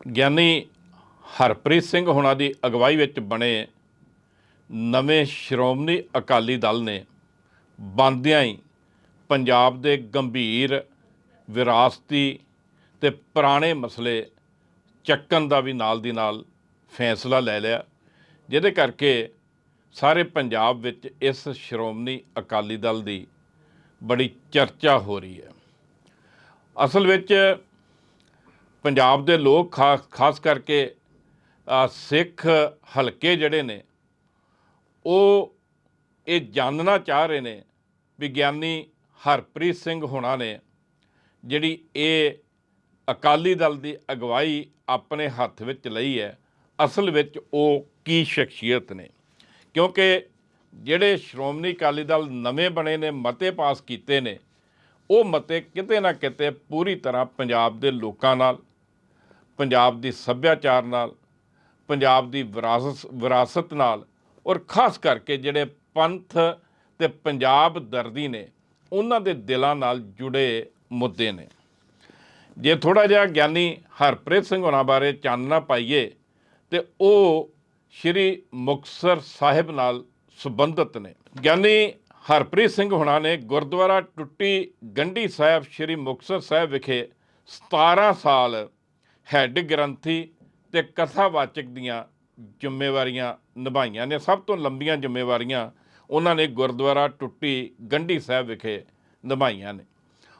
ਗਿਆਨੀ ਹਰਪ੍ਰੀਤ ਸਿੰਘ ਹੋਣਾ ਦੀ ਅਗਵਾਈ ਵਿੱਚ ਬਣੇ ਨਵੇਂ ਸ਼੍ਰੋਮਣੀ ਅਕਾਲੀ ਦਲ ਨੇ ਬੰਦਿਆਂ ਹੀ ਪੰਜਾਬ ਦੇ ਗੰਭੀਰ ਵਿਰਾਸਤੀ ਤੇ ਪੁਰਾਣੇ ਮਸਲੇ ਚੱਕਣ ਦਾ ਵੀ ਨਾਲ ਦੀ ਨਾਲ ਫੈਸਲਾ ਲੈ ਲਿਆ, ਜਿਹਦੇ ਕਰਕੇ ਸਾਰੇ ਪੰਜਾਬ ਵਿੱਚ ਇਸ ਸ਼੍ਰੋਮਣੀ ਅਕਾਲੀ ਦਲ ਦੀ ਬੜੀ ਚਰਚਾ ਹੋ ਰਹੀ ਹੈ। ਅਸਲ ਵਿੱਚ ਪੰਜਾਬ ਦੇ ਲੋਕ ਖਾਸ ਖਾਸ ਕਰਕੇ ਸਿੱਖ ਹਲਕੇ ਜਿਹੜੇ ਨੇ, ਉਹ ਇਹ ਜਾਣਨਾ ਚਾਹ ਰਹੇ ਨੇ ਵਿਗਿਆਨੀ ਹਰਪ੍ਰੀਤ ਸਿੰਘ ਹੋਣਾ ਨੇ, ਜਿਹੜੀ ਇਹ ਅਕਾਲੀ ਦਲ ਦੀ ਅਗਵਾਈ ਆਪਣੇ ਹੱਥ ਵਿੱਚ ਲਈ ਹੈ, ਅਸਲ ਵਿੱਚ ਉਹ ਕੀ ਸ਼ਖਸੀਅਤ ਨੇ? ਕਿਉਂਕਿ ਜਿਹੜੇ ਸ਼੍ਰੋਮਣੀ ਅਕਾਲੀ ਦਲ ਨਵੇਂ ਬਣੇ ਨੇ, ਮਤੇ ਪਾਸ ਕੀਤੇ ਨੇ, ਉਹ ਮਤੇ ਕਿਤੇ ਨਾ ਕਿਤੇ ਪੂਰੀ ਤਰ੍ਹਾਂ ਪੰਜਾਬ ਦੇ ਲੋਕਾਂ ਨਾਲ ਪੰਜਾਬ ਦੀ ਸੱਭਿਆਚਾਰ ਨਾਲ, ਪੰਜਾਬ ਦੀ ਵਿਰਾਸਤ ਵਿਰਾਸਤ ਨਾਲ ਔਰ ਖਾਸ ਕਰਕੇ ਜਿਹੜੇ ਪੰਥ ਤੇ ਪੰਜਾਬ ਦਰਦੀ ਨੇ, ਉਹਨਾਂ ਦੇ ਦਿਲਾਂ ਨਾਲ ਜੁੜੇ ਮੁੱਦੇ ਨੇ। ਜੇ ਥੋੜਾ ਜਿਹਾ ਗਿਆਨੀ ਹਰਪ੍ਰੀਤ ਸਿੰਘ ਹੋਣਾ ਬਾਰੇ ਚਾਨਣਾ ਪਾਈਏ, ਤੇ ਉਹ ਸ਼੍ਰੀ ਮੁਕਤਸਰ ਸਾਹਿਬ ਨਾਲ ਸੰਬੰਧਿਤ ਨੇ। ਗਿਆਨੀ ਹਰਪ੍ਰੀਤ ਸਿੰਘ ਹੋਣਾ ਨੇ ਗੁਰਦੁਆਰਾ ਟੁੱਟੀ ਗੰਢੀ ਸਾਹਿਬ ਸ਼੍ਰੀ ਮੁਕਤਸਰ ਸਾਹਿਬ ਵਿਖੇ 17 ਸਾਲ ਹੈੱਡ ਗ੍ਰੰਥੀ ਤੇ ਕਥਾਵਾਚਕ ਦੀਆਂ ਜ਼ਿੰਮੇਵਾਰੀਆਂ ਨਿਭਾਈਆਂ ਨੇ। ਸਭ ਤੋਂ ਲੰਬੀਆਂ ਜ਼ਿੰਮੇਵਾਰੀਆਂ ਉਹਨਾਂ ਨੇ ਗੁਰਦੁਆਰਾ ਟੁੱਟੀ ਗੰਢੀ ਸਾਹਿਬ ਵਿਖੇ ਨਿਭਾਈਆਂ ਨੇ।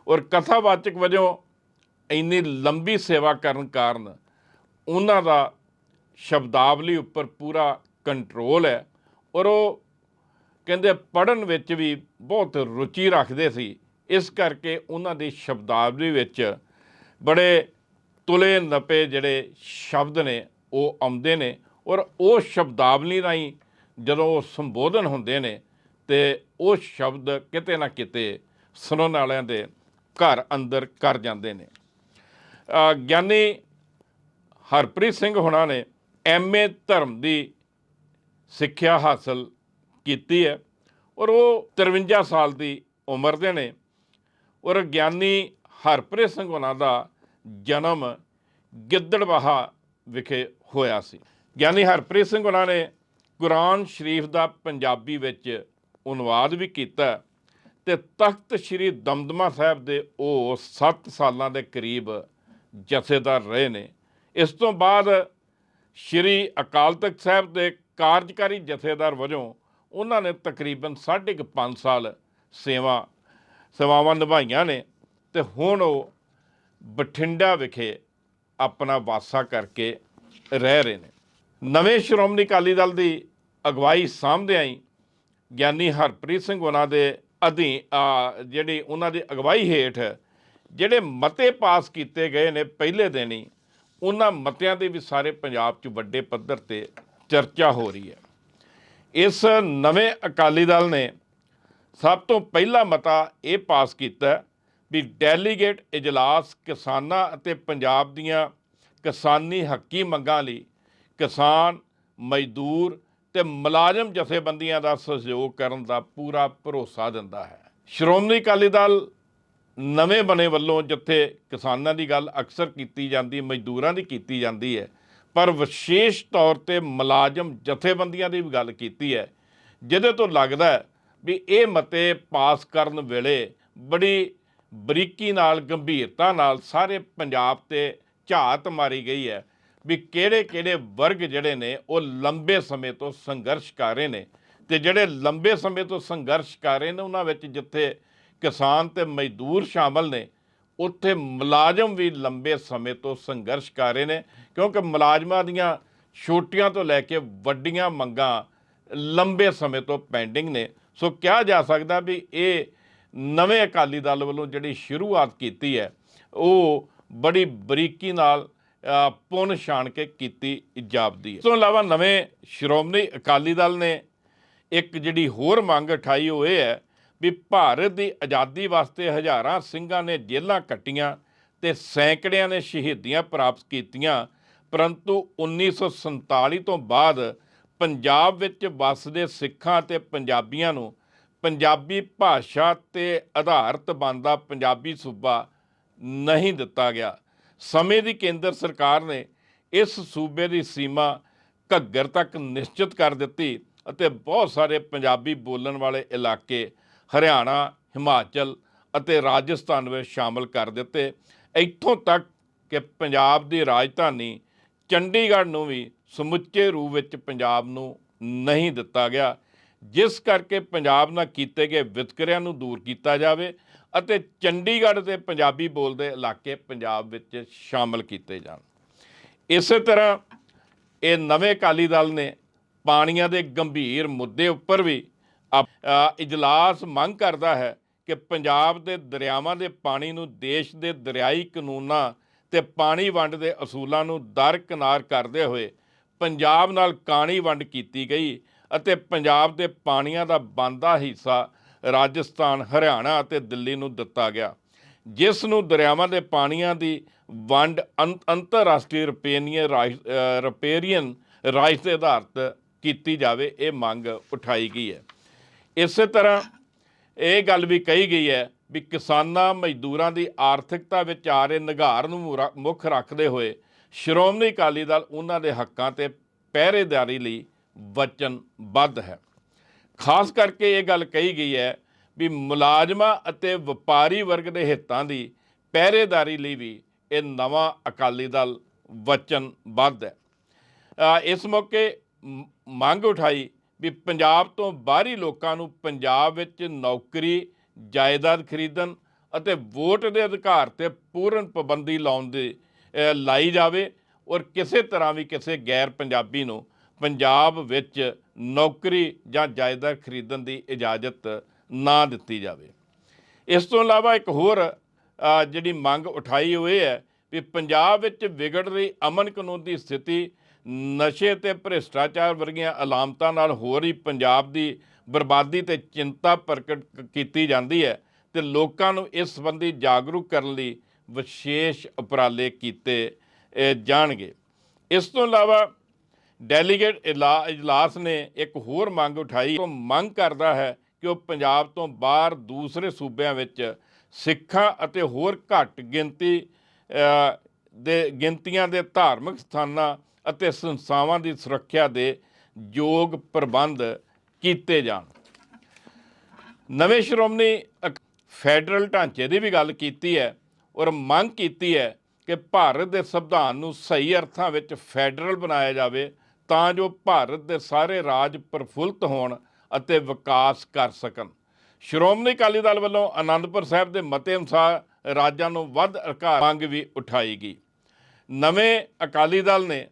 ਔਰ ਕਥਾਵਾਚਕ ਵਜੋਂ ਇੰਨੀ ਲੰਬੀ ਸੇਵਾ ਕਰਨ ਕਾਰਨ ਉਹਨਾਂ ਦਾ ਸ਼ਬਦਾਵਲੀ ਉੱਪਰ ਪੂਰਾ ਕੰਟਰੋਲ ਹੈ ਔਰ ਉਹ ਕਹਿੰਦੇ ਪੜਨ ਵਿੱਚ ਵੀ ਬਹੁਤ ਰੁਚੀ ਰੱਖਦੇ ਸੀ। ਇਸ ਕਰਕੇ ਉਹਨਾਂ ਦੀ ਸ਼ਬਦਾਵਲੀ ਵਿੱਚ ਬੜੇ ਤੁਲੇ ਨਪੇ ਜਿਹੜੇ ਸ਼ਬਦ ਨੇ, ਉਹ ਆਉਂਦੇ ਨੇ ਔਰ ਉਹ ਸ਼ਬਦਾਵਲੀ ਰਾਹੀਂ ਜਦੋਂ ਉਹ ਸੰਬੋਧਨ ਹੁੰਦੇ ਨੇ ਤੇ ਉਹ ਸ਼ਬਦ ਕਿਤੇ ਨਾ ਕਿਤੇ ਸੁਣਨ ਵਾਲਿਆਂ ਦੇ ਘਰ ਅੰਦਰ ਕਰ ਜਾਂਦੇ ਨੇ। ਗਿਆਨੀ ਹਰਪ੍ਰੀਤ ਸਿੰਘ ਹੋਣਾ ਨੇ ਐਮਏ ਧਰਮ ਦੀ ਸਿੱਖਿਆ ਹਾਸਲ ਕੀਤੀ ਹੈ ਔਰ ਉਹ 53 ਸਾਲ ਦੀ ਉਮਰ ਦੇ ਨੇ ਔਰ ਗਿਆਨੀ ਹਰਪ੍ਰੀਤ ਸਿੰਘ ਹੋਣਾ ਦਾ ਜਨਮ ਗਿੱਦੜਬਾਹਾ ਵਿਖੇ ਹੋਇਆ ਸੀ। ਗਿਆਨੀ ਹਰਪ੍ਰੀਤ ਸਿੰਘ ਉਹਨਾਂ ਨੇ ਕੁਰਾਨ ਸ਼ਰੀਫ ਦਾ ਪੰਜਾਬੀ ਵਿੱਚ ਅਨੁਵਾਦ ਵੀ ਕੀਤਾ ਤੇ ਤਖਤ ਸ੍ਰੀ ਦਮਦਮਾ ਸਾਹਿਬ ਦੇ ਉਹ 7 ਸਾਲਾਂ ਦੇ ਕਰੀਬ ਜਥੇਦਾਰ ਰਹੇ ਨੇ। ਇਸ ਤੋਂ ਬਾਅਦ ਸ਼੍ਰੀ ਅਕਾਲ ਤਖਤ ਸਾਹਿਬ ਦੇ ਕਾਰਜਕਾਰੀ ਜਥੇਦਾਰ ਵਜੋਂ ਉਹਨਾਂ ਨੇ ਤਕਰੀਬਨ 5.5 ਸਾਲ ਸੇਵਾ ਸੇਵਾਵਾਂ ਨਿਭਾਈਆਂ ਨੇ ਤੇ ਹੁਣ ਉਹ ਬਠਿੰਡਾ ਵਿਖੇ ਆਪਣਾ ਵਾਸਾ ਕਰਕੇ ਰਹਿ ਰਹੇ ਨੇ। ਨਵੇਂ ਸ਼੍ਰੋਮਣੀ ਅਕਾਲੀ ਦਲ ਦੀ ਅਗਵਾਈ ਸਾਂਭਦੇ ਆਈ। ਗਿਆਨੀ ਹਰਪ੍ਰੀਤ ਸਿੰਘ ਉਹਨਾਂ ਦੇ ਅਧੀਨ ਜਿਹੜੀ ਉਹਨਾਂ ਦੀ ਅਗਵਾਈ ਹੇਠ ਜਿਹੜੇ ਮਤੇ ਪਾਸ ਕੀਤੇ ਗਏ ਨੇ ਪਹਿਲੇ ਦਿਨ ਹੀ, ਉਹਨਾਂ ਮਤਿਆਂ ਦੇ ਵੀ ਸਾਰੇ ਪੰਜਾਬ 'ਚ ਵੱਡੇ ਪੱਧਰ ਤੇ ਚਰਚਾ ਹੋ ਰਹੀ ਹੈ। ਇਸ ਨਵੇਂ ਅਕਾਲੀ ਦਲ ਨੇ ਸਭ ਤੋਂ ਪਹਿਲਾ ਮਤਾ ਇਹ ਪਾਸ ਕੀਤਾ ਵੀ ਡੈਲੀਗੇਟ ਇਜਲਾਸ ਕਿਸਾਨਾਂ ਅਤੇ ਪੰਜਾਬ ਦੀਆਂ ਕਿਸਾਨੀ ਹੱਕੀ ਮੰਗਾਂ ਲਈ ਕਿਸਾਨ, ਮਜ਼ਦੂਰ ਤੇ ਮੁਲਾਜ਼ਮ ਜਥੇਬੰਦੀਆਂ ਦਾ ਸਹਿਯੋਗ ਕਰਨ ਦਾ ਪੂਰਾ ਭਰੋਸਾ ਦਿੰਦਾ ਹੈ। ਸ਼੍ਰੋਮਣੀ ਅਕਾਲੀ ਦਲ ਨਵੇਂ ਬਣੇ ਵੱਲੋਂ ਜਿੱਥੇ ਕਿਸਾਨਾਂ ਦੀ ਗੱਲ ਅਕਸਰ ਕੀਤੀ ਜਾਂਦੀ, ਮਜ਼ਦੂਰਾਂ ਦੀ ਕੀਤੀ ਜਾਂਦੀ ਹੈ, ਪਰ ਵਿਸ਼ੇਸ਼ ਤੌਰ ਤੇ ਮੁਲਾਜ਼ਮ ਜਥੇਬੰਦੀਆਂ ਦੀ ਵੀ ਗੱਲ ਕੀਤੀ ਹੈ, ਜਿਹਦੇ ਤੋਂ ਲੱਗਦਾ ਵੀ ਇਹ ਮਤੇ ਪਾਸ ਕਰਨ ਵੇਲੇ ਬੜੀ ਬਰੀਕੀ ਨਾਲ, ਗੰਭੀਰਤਾ ਨਾਲ ਸਾਰੇ ਪੰਜਾਬ ਤੇ ਝਾਤ ਮਾਰੀ ਗਈ ਹੈ ਵੀ ਕਿਹੜੇ ਕਿਹੜੇ ਵਰਗ ਜਿਹੜੇ ਨੇ, ਉਹ ਲੰਬੇ ਸਮੇਂ ਤੋਂ ਸੰਘਰਸ਼ ਕਰ ਰਹੇ ਨੇ ਤੇ ਜਿਹੜੇ ਲੰਬੇ ਸਮੇਂ ਤੋਂ ਸੰਘਰਸ਼ ਕਰ ਰਹੇ ਨੇ, ਉਹਨਾਂ ਵਿੱਚ ਜਿੱਥੇ ਕਿਸਾਨ ਤੇ ਮਜ਼ਦੂਰ ਸ਼ਾਮਲ ਨੇ, ਉੱਥੇ ਮੁਲਾਜ਼ਮ ਵੀ ਲੰਬੇ ਸਮੇਂ ਤੋਂ ਸੰਘਰਸ਼ ਕਰ ਰਹੇ ਨੇ ਕਿਉਂਕਿ ਮੁਲਾਜ਼ਮਾਂ ਦੀਆਂ ਛੋਟੀਆਂ ਤੋਂ ਲੈ ਕੇ ਵੱਡੀਆਂ ਮੰਗਾਂ ਲੰਬੇ ਸਮੇਂ ਤੋਂ ਪੈਂਡਿੰਗ ਨੇ। ਸੋ ਕਿਹਾ ਜਾ ਸਕਦਾ ਵੀ ਇਹ ਨਵੇਂ ਅਕਾਲੀ ਦਲ ਵੱਲੋਂ ਜਿਹੜੀ ਸ਼ੁਰੂਆਤ ਕੀਤੀ ਹੈ ਉਹ ਬੜੀ ਬਰੀਕੀ ਨਾਲ ਅ, ਛਾਣ ਕੇ ਕੀਤੀ ਜਾਪਦੀ ਹੈ। ਇਸ ਤੋਂ ਇਲਾਵਾ ਨਵੇਂ ਸ਼੍ਰੋਮਣੀ ਅਕਾਲੀ ਦਲ ਨੇ ਇੱਕ ਜਿਹੜੀ ਹੋਰ ਮੰਗ ਉਠਾਈ ਉਹ ਇਹ ਹੈ ਵੀ ਭਾਰਤ ਦੀ ਆਜ਼ਾਦੀ ਵਾਸਤੇ ਹਜ਼ਾਰਾਂ ਸਿੰਘਾਂ ਨੇ ਜੇਲ੍ਹਾਂ ਕੱਟੀਆਂ ਤੇ ਸੈਂਕੜਿਆਂ ਨੇ ਸ਼ਹੀਦੀਆਂ ਪ੍ਰਾਪਤ ਕੀਤੀਆਂ ਪਰੰਤੂ 1947 ਤੋਂ ਬਾਅਦ ਪੰਜਾਬ ਵਿੱਚ ਵੱਸਦੇ ਸਿੱਖਾਂ ਤੇ ਪੰਜਾਬੀਆਂ ਨੂੰ ਪੰਜਾਬੀ ਭਾਸ਼ਾ ਤੇ ਆਧਾਰਿਤ ਬਣਦਾ ਪੰਜਾਬੀ ਸੂਬਾ ਨਹੀਂ ਦਿੱਤਾ ਗਿਆ। ਸਮੇਂ ਦੀ ਕੇਂਦਰ ਸਰਕਾਰ ਨੇ ਇਸ ਸੂਬੇ ਦੀ ਸੀਮਾ ਘੱਗਰ ਤੱਕ ਨਿਸ਼ਚਿਤ ਕਰ ਦਿੱਤੀ ਅਤੇ ਬਹੁਤ ਸਾਰੇ ਪੰਜਾਬੀ ਬੋਲਣ ਵਾਲੇ ਇਲਾਕੇ ਹਰਿਆਣਾ, ਹਿਮਾਚਲ ਅਤੇ ਰਾਜਸਥਾਨ ਵਿੱਚ ਸ਼ਾਮਲ ਕਰ ਦਿੱਤੇ। ਇੱਥੋਂ ਤੱਕ ਕਿ ਪੰਜਾਬ ਦੀ ਰਾਜਧਾਨੀ ਚੰਡੀਗੜ੍ਹ ਨੂੰ ਵੀ ਸਮੁੱਚੇ ਰੂਪ ਵਿੱਚ ਪੰਜਾਬ ਨੂੰ ਨਹੀਂ ਦਿੱਤਾ ਗਿਆ। ਜਿਸ ਕਰਕੇ ਪੰਜਾਬ ਨਾਲ ਕੀਤੇ ਗਏ ਵਿਤਕਰਿਆਂ ਨੂੰ ਦੂਰ ਕੀਤਾ ਜਾਵੇ ਅਤੇ ਚੰਡੀਗੜ੍ਹ ਦੇ ਪੰਜਾਬੀ ਬੋਲਦੇ ਇਲਾਕੇ ਪੰਜਾਬ ਵਿੱਚ ਸ਼ਾਮਲ ਕੀਤੇ ਜਾਣ। ਇਸੇ ਤਰ੍ਹਾਂ ਇਹ ਨਵੇਂ ਅਕਾਲੀ ਦਲ ਨੇ ਪਾਣੀਆਂ ਦੇ ਗੰਭੀਰ ਮੁੱਦੇ ਉੱਪਰ ਵੀ ਅਪ- ਇਜਲਾਸ ਮੰਗ ਕਰਦਾ ਹੈ ਕਿ ਪੰਜਾਬ ਦੇ ਦਰਿਆਵਾਂ ਦੇ ਪਾਣੀ ਨੂੰ ਦੇਸ਼ ਦੇ ਦਰਿਆਈ ਕਾਨੂੰਨਾਂ ਤੇ ਪਾਣੀ ਵੰਡ ਦੇ ਅਸੂਲਾਂ ਨੂੰ ਦਰਕਿਨਾਰ ਕਰਦੇ ਹੋਏ ਪੰਜਾਬ ਨਾਲ ਕਾਣੀ ਵੰਡ ਕੀਤੀ ਗਈ ਅਤੇ ਪੰਜਾਬ ਦੇ ਪਾਣੀਆਂ ਦਾ ਬੰਦਾ ਹਿੱਸਾ ਰਾਜਸਥਾਨ, ਹਰਿਆਣਾ ਅਤੇ ਦਿੱਲੀ ਨੂੰ ਦਿੱਤਾ ਗਿਆ, ਜਿਸ ਨੂੰ ਦਰਿਆਵਾਂ ਦੇ ਪਾਣੀਆਂ ਦੀ ਵੰਡ ਅੰ- ਅੰਤਰਰਾਸ਼ਟਰੀ ਰੁਪੇਨੀਅਨ ਰਾਈਟ- ਰੁਪੇਰੀਅਨ ਰਾਈਟ ਦੇ ਆਧਾਰਿਤ ਕੀਤੀ ਜਾਵੇ, ਇਹ ਮੰਗ ਉਠਾਈ ਗਈ ਹੈ। ਇਸੇ ਤਰ੍ਹਾਂ ਇਹ ਗੱਲ ਵੀ ਕਹੀ ਗਈ ਹੈ ਵੀ ਕਿਸਾਨਾਂ ਮਜ਼ਦੂਰਾਂ ਦੀ ਆਰਥਿਕਤਾ ਵਿੱਚ ਆ ਰਹੇ ਨਿਘਾਰ ਨੂੰ ਮੁਰਾ- ਮੁੱਖ ਰੱਖਦੇ ਹੋਏ ਸ਼੍ਰੋਮਣੀ ਅਕਾਲੀ ਦਲ ਉਹਨਾਂ ਦੇ ਹੱਕਾਂ ਤੇ ਪਹਿਰੇਦਾਰੀ ਲਈ ਵਚਨਬੱਧ ਹੈ। ਖਾਸ ਕਰਕੇ ਇਹ ਗੱਲ ਕਹੀ ਗਈ ਹੈ ਵੀ ਮੁਲਾਜ਼ਮਾਂ ਅਤੇ ਵਪਾਰੀ ਵਰਗ ਦੇ ਹਿੱਤਾਂ ਦੀ ਪਹਿਰੇਦਾਰੀ ਲਈ ਵੀ ਇਹ ਨਵਾਂ ਅਕਾਲੀ ਦਲ ਵਚਨਬੱਧ ਹੈ। ਇਸ ਮੌਕੇ ਮੰਗ ਉਠਾਈ ਵੀ ਪੰਜਾਬ ਤੋਂ ਬਾਹਰੀ ਲੋਕਾਂ ਨੂੰ ਪੰਜਾਬ ਵਿੱਚ ਨੌਕਰੀ, ਜਾਇਦਾਦ ਖਰੀਦਣ ਅਤੇ ਵੋਟ ਦੇ ਅਧਿਕਾਰ ਤੇ ਪੂਰਨ ਪਾਬੰਦੀ ਲਾਉਣ ਦੀ ਲਾਈ ਜਾਵੇ ਔਰ ਕਿਸੇ ਤਰ੍ਹਾਂ ਵੀ ਕਿਸੇ ਗੈਰ ਪੰਜਾਬੀ ਨੂੰ ਪੰਜਾਬ ਵਿੱਚ ਨੌਕਰੀ ਜਾਂ ਜਾਇਦਾਦ ਖਰੀਦਣ ਦੀ ਇਜਾਜ਼ਤ ਨਾ ਦਿੱਤੀ ਜਾਵੇ। ਇਸ ਤੋਂ ਇਲਾਵਾ ਇੱਕ ਹੋਰ ਜਿਹੜੀ ਮੰਗ ਉਠਾਈ ਹੋਈ ਹੈ ਵੀ ਪੰਜਾਬ ਵਿੱਚ ਵਿਗੜ ਰਹੀ ਅਮਨ ਕਾਨੂੰਨ ਦੀ ਸਥਿਤੀ ਨਸ਼ੇ ਤੇ ਭ੍ਰਿਸ਼ਟਾਚਾਰ ਵਰਗੀਆਂ ਅਲਾਮਤਾਂ ਨਾਲ ਹੋ ਰਹੀ ਪੰਜਾਬ ਦੀ ਬਰਬਾਦੀ ਤੇ ਚਿੰਤਾ ਪ੍ਰਗਟ ਕੀਤੀ ਜਾਂਦੀ ਹੈ ਤੇ ਲੋਕਾਂ ਨੂੰ ਇਸ ਸੰਬੰਧੀ ਜਾਗਰੂਕ ਕਰਨ ਲਈ ਵਿਸ਼ੇਸ਼ ਉਪਰਾਲੇ ਕੀਤੇ ਜਾਣਗੇ। ਇਸ ਤੋਂ ਇਲਾਵਾ ਡੈਲੀਗੇਟ ਇਲਾ- ਇਜਲਾਸ ਨੇ ਇੱਕ ਹੋਰ ਮੰਗ ਉਠਾਈ। ਉਹ ਮੰਗ ਕਰਦਾ ਹੈ ਕਿ ਉਹ ਪੰਜਾਬ ਤੋਂ ਬਾਹਰ ਦੂਸਰੇ ਸੂਬਿਆਂ ਵਿੱਚ ਸਿੱਖਾਂ ਅਤੇ ਹੋਰ ਘੱਟ ਗਿਣਤੀ ਦੇ ਗਿਣਤੀਆਂ ਦੇ ਧਾਰਮਿਕ ਸਥਾਨਾਂ ਅਤੇ ਸੰਸਥਾਵਾਂ ਦੀ ਸੁਰੱਖਿਆ ਦੇ ਯੋਗ ਪ੍ਰਬੰਧ ਕੀਤੇ ਜਾਣ। ਨਵੇਂ ਸ਼੍ਰੋਮਣੀ ਅਕ- ਫੈਡਰਲ ਢਾਂਚੇ ਦੀ ਵੀ ਗੱਲ ਕੀਤੀ ਹੈ ਔਰ ਮੰਗ ਕੀਤੀ ਹੈ ਕਿ ਭਾਰਤ ਦੇ ਸੰਵਿਧਾਨ ਨੂੰ ਸਹੀ ਅਰਥਾਂ ਵਿੱਚ ਫੈਡਰਲ ਬਣਾਇਆ ਜਾਵੇ ਤਾਂ ਜੋ ਭਾਰਤ ਦੇ ਸਾਰੇ ਰਾਜ ਪ੍ਰਫੁੱਲਤ ਹੋਣ ਅਤੇ ਵਿਕਾਸ ਕਰ ਸਕਣ। ਸ਼੍ਰੋਮਣੀ ਅਕਾਲੀ ਦਲ ਵੱਲੋਂ ਆਨੰਦਪੁਰ ਸਾਹਿਬ ਦੇ ਮਤੇ ਅਨੁਸਾਰ ਰਾਜਾਂ ਨੂੰ ਵੱਧ ਅਧਿਕਾਰ ਮੰਗ ਵੀ ਉਠਾਈ ਗਈ। ਨਵੇਂ ਅਕਾਲੀ ਦਲ ਨੇ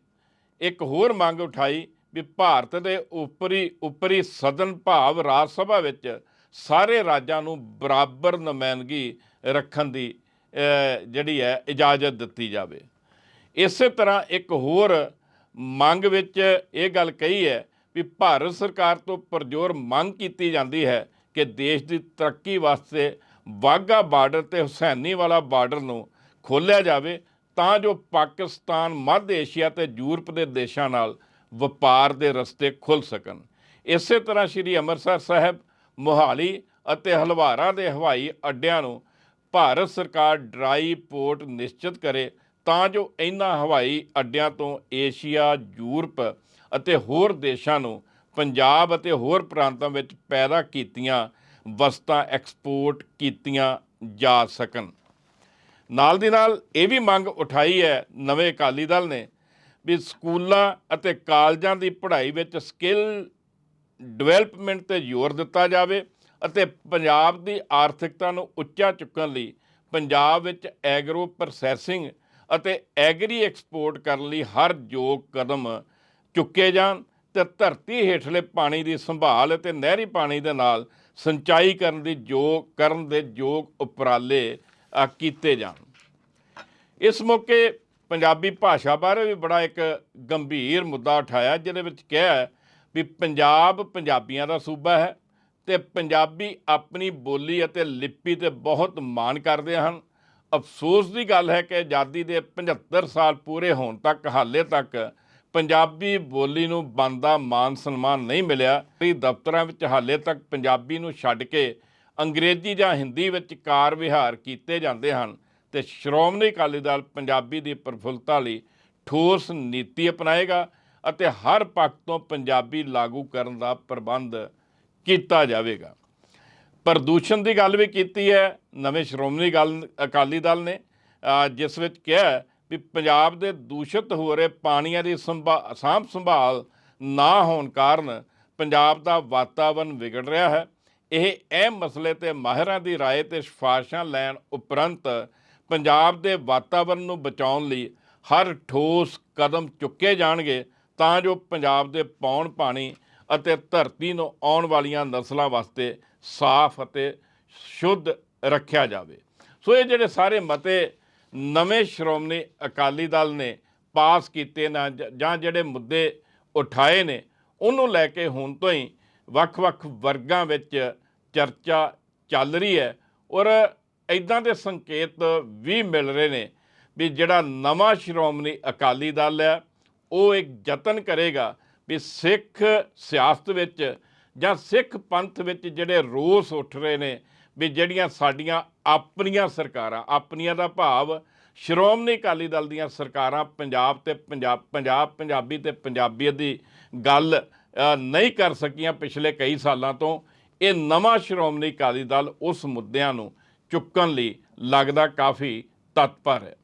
ਇੱਕ ਹੋਰ ਮੰਗ ਉਠਾਈ ਵੀ ਭਾਰਤ ਦੇ ਉੱਪਰੀ ਉੱਪਰੀ ਸਦਨ ਭਾਵ ਰਾਜ ਸਭਾ ਵਿੱਚ ਸਾਰੇ ਰਾਜਾਂ ਨੂੰ ਬਰਾਬਰ ਨੁਮਾਇੰਦਗੀ ਰੱਖਣ ਦੀ ਜਿਹੜੀ ਹੈ, ਇਜਾਜ਼ਤ ਦਿੱਤੀ ਜਾਵੇ। ਇਸੇ ਤਰ੍ਹਾਂ ਇੱਕ ਹੋਰ ਮੰਗ ਵਿੱਚ ਇਹ ਗੱਲ ਕਹੀ ਹੈ ਵੀ ਭਾਰਤ ਸਰਕਾਰ ਤੋਂ ਪਰਜੋਰ ਮੰਗ ਕੀਤੀ ਜਾਂਦੀ ਹੈ ਕਿ ਦੇਸ਼ ਦੀ ਤਰੱਕੀ ਵਾਸਤੇ ਵਾਹਗਾ ਬਾਰਡਰ ਤੇ ਹੁਸੈਨੀ ਵਾਲਾ ਬਾਰਡਰ ਨੂੰ ਖੋਲ੍ਹਿਆ ਜਾਵੇ ਤਾਂ ਜੋ ਪਾਕਿਸਤਾਨ ਮੱਧ ਏਸ਼ੀਆ ਤੇ ਯੂਰਪ ਦੇ ਦੇਸ਼ਾਂ ਨਾਲ ਵਪਾਰ ਦੇ ਰਸਤੇ ਖੁੱਲ ਸਕਣ। ਇਸੇ ਤਰ੍ਹਾਂ ਸ੍ਰੀ ਅੰਮ੍ਰਿਤਸਰ ਸਾਹਿਬ, ਮੋਹਾਲੀ ਅਤੇ ਹਲਵਾਰਾ ਦੇ ਹਵਾਈ ਅੱਡਿਆਂ ਨੂੰ ਭਾਰਤ ਸਰਕਾਰ ਡਰਾਈ ਪੋਰਟ ਨਿਸ਼ਚਿਤ ਕਰੇ ਤਾਂ ਜੋ ਇਹਨਾਂ ਹਵਾਈ ਅੱਡਿਆਂ ਤੋਂ ਏਸ਼ੀਆ, ਯੂਰਪ ਅਤੇ ਹੋਰ ਦੇਸ਼ਾਂ ਨੂੰ ਪੰਜਾਬ ਅਤੇ ਹੋਰ ਪ੍ਰਾਂਤਾਂ ਵਿੱਚ ਪੈਦਾ ਕੀਤੀਆਂ ਵਸਤਾਂ ਐਕਸਪੋਰਟ ਕੀਤੀਆਂ ਜਾ ਸਕਣ। ਨਾਲ ਦੀ ਨਾਲ ਇਹ ਵੀ ਮੰਗ ਉਠਾਈ ਹੈ, ਨਵੇਂ ਅਕਾਲੀ ਦਲ ਨੇ, ਵੀ ਸਕੂਲਾਂ ਅਤੇ ਕਾਲਜਾਂ ਦੀ ਪੜ੍ਹਾਈ ਵਿੱਚ ਸਕਿੱਲ ਡਿਵੈਲਪਮੈਂਟ ਤੇ ਜ਼ੋਰ ਦਿੱਤਾ ਜਾਵੇ ਅਤੇ ਪੰਜਾਬ ਦੀ ਆਰਥਿਕਤਾ ਨੂੰ ਉੱਚਾ ਚੁੱਕਣ ਲਈ ਪੰਜਾਬ ਵਿੱਚ ਐਗਰੋ ਪ੍ਰੋਸੈਸਿੰਗ ਅਤੇ ਐਗਰੀ ਐਕਸਪੋਰਟ ਕਰਨ ਲਈ ਹਰ ਯੋਗ ਕਦਮ ਚੁੱਕੇ ਜਾਣ ਤੇ ਧਰਤੀ ਹੇਠਲੇ ਪਾਣੀ ਦੀ ਸੰਭਾਲ ਅਤੇ ਨਹਿਰੀ ਪਾਣੀ ਦੇ ਨਾਲ ਸਿੰਚਾਈ ਕਰਨ ਦੀ ਯੋਗ ਕਰਨ ਦੇ ਯੋਗ ਉਪਰਾਲੇ ਕੀਤੇ ਜਾਣ। ਇਸ ਮੌਕੇ ਪੰਜਾਬੀ ਭਾਸ਼ਾ ਬਾਰੇ ਵੀ ਬੜਾ ਇੱਕ ਗੰਭੀਰ ਮੁੱਦਾ ਉਠਾਇਆ, ਜਿਹਦੇ ਵਿੱਚ ਕਿਹਾ ਵੀ ਪੰਜਾਬ ਪੰਜਾਬੀਆਂ ਦਾ ਸੂਬਾ ਹੈ ਤੇ ਪੰਜਾਬੀ ਆਪਣੀ ਬੋਲੀ ਅਤੇ ਲਿਪੀ ਤੇ ਬਹੁਤ ਮਾਣ ਕਰਦੇ ਹਨ। ਅਫਸੋਸ ਦੀ ਗੱਲ ਹੈ ਕਿ ਆਜ਼ਾਦੀ ਦੇ 75 ਸਾਲ ਪੂਰੇ ਹੋਣ ਤੱਕ, ਹਾਲੇ ਤੱਕ ਪੰਜਾਬੀ ਬੋਲੀ ਨੂੰ ਬੰਦਾ ਮਾਨ ਸਨਮਾਨ ਨਹੀਂ ਮਿਲਿਆ। ਕਈ ਦਫ਼ਤਰਾਂ ਵਿੱਚ ਹਾਲੇ ਤੱਕ ਪੰਜਾਬੀ ਨੂੰ ਛੱਡ ਕੇ ਅੰਗਰੇਜ਼ੀ ਜਾਂ ਹਿੰਦੀ ਵਿੱਚ ਕਾਰ ਵਿਹਾਰ ਕੀਤੇ ਜਾਂਦੇ ਹਨ ਤੇ ਸ਼੍ਰੋਮਣੀ ਅਕਾਲੀ ਦਲ ਪੰਜਾਬੀ ਦੀ ਪ੍ਰਫੁੱਲਤਾ ਲਈ ਠੋਸ ਨੀਤੀ ਅਪਣਾਏਗਾ ਅਤੇ ਹਰ ਪੱਖ ਤੋਂ ਪੰਜਾਬੀ ਲਾਗੂ ਕਰਨ ਦਾ ਪ੍ਰਬੰਧ ਕੀਤਾ ਜਾਵੇਗਾ। ਪ੍ਰਦੂਸ਼ਣ ਦੀ ਗੱਲ ਵੀ ਕੀਤੀ ਹੈ ਨਵੇਂ ਸ਼੍ਰੋਮਣੀ ਗੱਲ ਅਕਾਲੀ ਦਲ ਨੇ ਅ, ਜਿਸ ਵਿੱਚ ਕਿਹਾ ਹੈ ਵੀ ਪੰਜਾਬ ਦੇ ਦੂਸ਼ਿਤ ਹੋ ਰਹੇ ਪਾਣੀਆਂ ਦੀ ਸੰਭਾ- ਸਾਂਭ ਸੰਭਾਲ ਨਾ ਹੋਣ ਕਾਰਨ ਪੰਜਾਬ ਦਾ ਵਾਤਾਵਰਣ ਵਿਗੜ ਰਿਹਾ ਹੈ ਇਹ ਅਹਿਮ ਮਸਲੇ ਤੇ ਮਾਹਿਰਾਂ ਦੀ رائے ਤੇ ਸਿਫਾਰਸ਼ਾਂ ਲੈਣ ਉਪਰੰਤ ਪੰਜਾਬ ਦੇ ਵਾਤਾਵਰਣ ਨੂੰ ਬਚਾਉਣ ਲਈ ਹਰ ਠੋਸ ਕਦਮ ਚੁੱਕੇ ਜਾਣਗੇ ਤਾਂ ਜੋ ਪੰਜਾਬ ਦੇ ਪੌਣ ਪਾਣੀ ਅਤੇ ਧਰਤੀ ਨੂੰ ਆਉਣ ਵਾਲੀਆਂ ਨਸਲਾਂ ਵਾਸਤੇ ਸਾਫ਼ ਅਤੇ ਸ਼ੁੱਧ ਰੱਖਿਆ ਜਾਵੇ। ਸੋ ਇਹ ਜਿਹੜੇ ਸਾਰੇ ਮਤੇ ਨਵੇਂ ਸ਼੍ਰੋਮਣੀ ਅਕਾਲੀ ਦਲ ਨੇ ਪਾਸ ਕੀਤੇ ਨਾ, ਜਾਂ ਜਿਹੜੇ ਮੁੱਦੇ ਉਠਾਏ ਨੇ, ਉਹਨੂੰ ਲੈ ਕੇ ਹੁਣ ਤੋਂ ਹੀ ਵੱਖ-ਵੱਖ ਵਰਗਾਂ ਵਿੱਚ ਚਰਚਾ ਚੱਲ ਰਹੀ ਹੈ ਔਰ ਇਦਾਂ ਦੇ ਸੰਕੇਤ ਵੀ ਮਿਲ ਰਹੇ ਨੇ ਵੀ ਜਿਹੜਾ ਨਵਾਂ ਸ਼੍ਰੋਮਣੀ ਅਕਾਲੀ ਦਲ ਹੈ, ਉਹ ਇੱਕ ਯਤਨ ਕਰੇਗਾ ਵੀ ਸਿੱਖ ਸਿਆਸਤ ਵਿੱਚ ਜਾਂ ਸਿੱਖ ਪੰਥ ਵਿੱਚ ਜਿਹੜੇ ਰੋਸ ਉੱਠ ਰਹੇ ਨੇ ਵੀ ਜਿਹੜੀਆਂ ਸਾਡੀਆਂ ਆਪਣੀਆਂ ਸਰਕਾਰਾਂ, ਆਪਣੀਆਂ ਦਾ ਭਾਵ ਸ਼੍ਰੋਮਣੀ ਅਕਾਲੀ ਦਲ ਦੀਆਂ ਸਰਕਾਰਾਂ ਪੰਜਾਬ ਤੇ ਪੰਜਾਬ ਪੰਜਾਬ ਪੰਜਾਬੀ ਤੇ ਪੰਜਾਬੀਅਤ ਦੀ ਗੱਲ ਨਹੀਂ ਕਰ ਸਕੀਆਂ ਪਿਛਲੇ ਕਈ ਸਾਲਾਂ ਤੋਂ, ਇਹ ਨਵਾਂ ਸ਼੍ਰੋਮਣੀ ਅਕਾਲੀ ਦਲ ਉਸ ਮੁੱਦਿਆਂ ਨੂੰ ਚੁੱਕਣ ਲਈ ਲੱਗਦਾ ਕਾਫੀ ਤਤਪਰ ਹੈ।